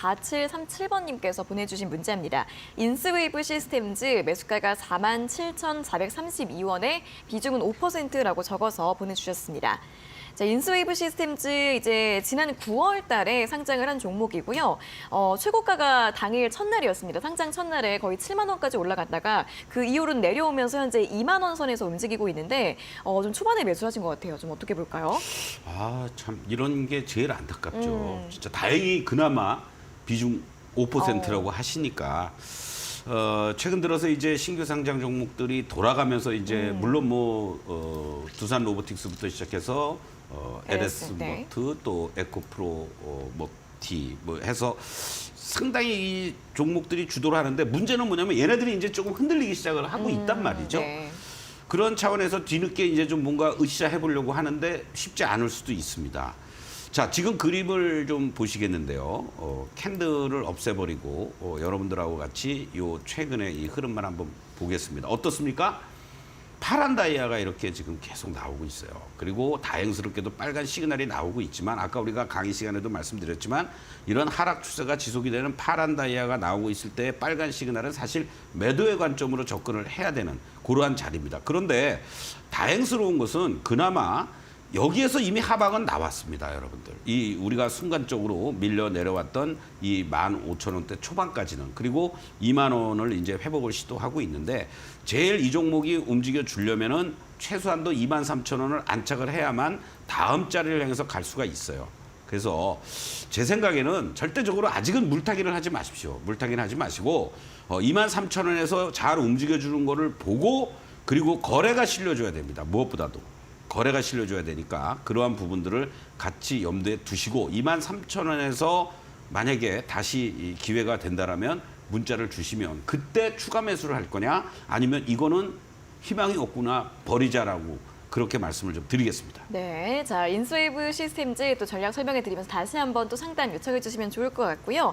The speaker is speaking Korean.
4737번님께서 보내주신 문자입니다. 인스웨이브 시스템즈 매수가가 47,432원에 비중은 5%라고 적어서 보내주셨습니다. 자, 인스웨이브 시스템즈 이제 지난 9월 달에 상장을 한 종목이고요. 어, 최고가가 당일 첫날이었습니다. 상장 첫날에 거의 7만 원까지 올라갔다가 그 이후로는 내려오면서 현재 2만 원 선에서 움직이고 있는데 어, 좀 초반에 매수하신 것 같아요. 좀 어떻게 볼까요? 아, 참 이런 게 제일 안타깝죠. 음. 진짜 다행히 그나마 비중 5%라고 하시니까 어, 최근 들어서 이제 신규 상장 종목들이 돌아가면서 이제 물론 뭐 어, 두산 로보틱스부터 시작해서 어, LS LS, 네. 모트 또 에코프로 어, 모티 뭐 해서 상당히 이 종목들이 주도를 하는데 문제는 뭐냐면 얘네들이 이제 조금 흔들리기 시작을 하고 있단 말이죠. 네. 그런 차원에서 뒤늦게 이제 좀 뭔가 으쌰 해 보려고 하는데 쉽지 않을 수도 있습니다. 자, 지금 그림을 좀 보시겠는데요. 어, 캔들을 없애버리고 어, 여러분들하고 같이 요 최근의 이 흐름만 한번 보겠습니다. 어떻습니까? 파란 다이아가 이렇게 지금 계속 나오고 있어요. 그리고 다행스럽게도 빨간 시그널이 나오고 있지만 아까 우리가 강의 시간에도 말씀드렸지만 이런 하락 추세가 지속이 되는 파란 다이아가 나오고 있을 때 빨간 시그널은 사실 매도의 관점으로 접근을 해야 되는 그러한 자리입니다. 그런데 다행스러운 것은 그나마 여기에서 이미 하방은 나왔습니다, 여러분들. 이 우리가 순간적으로 밀려 내려왔던 이 15,000원대 초반까지는 그리고 2만 원을 이제 회복을 시도하고 있는데 제일 이 종목이 움직여 주려면은 최소한도 2만 3천 원을 안착을 해야만 다음 자리를 향해서 갈 수가 있어요. 그래서 제 생각에는 절대적으로 아직은 물타기를 하지 마십시오. 물타기는 하지 마시고 어, 2만 3천 원에서 잘 움직여 주는 거를 보고 그리고 거래가 실려줘야 됩니다. 무엇보다도. 거래가 실려줘야 되니까 그러한 부분들을 같이 염두에 두시고 2만 3천 원에서 만약에 다시 이 기회가 된다라면 문자를 주시면 그때 추가 매수를 할 거냐 아니면 이거는 희망이 없구나 버리자라고 그렇게 말씀을 좀 드리겠습니다. 네, 자 인스웨이브 시스템즈 또 전략 설명해 드리면서 다시 한번 또 상담 요청해 주시면 좋을 것 같고요.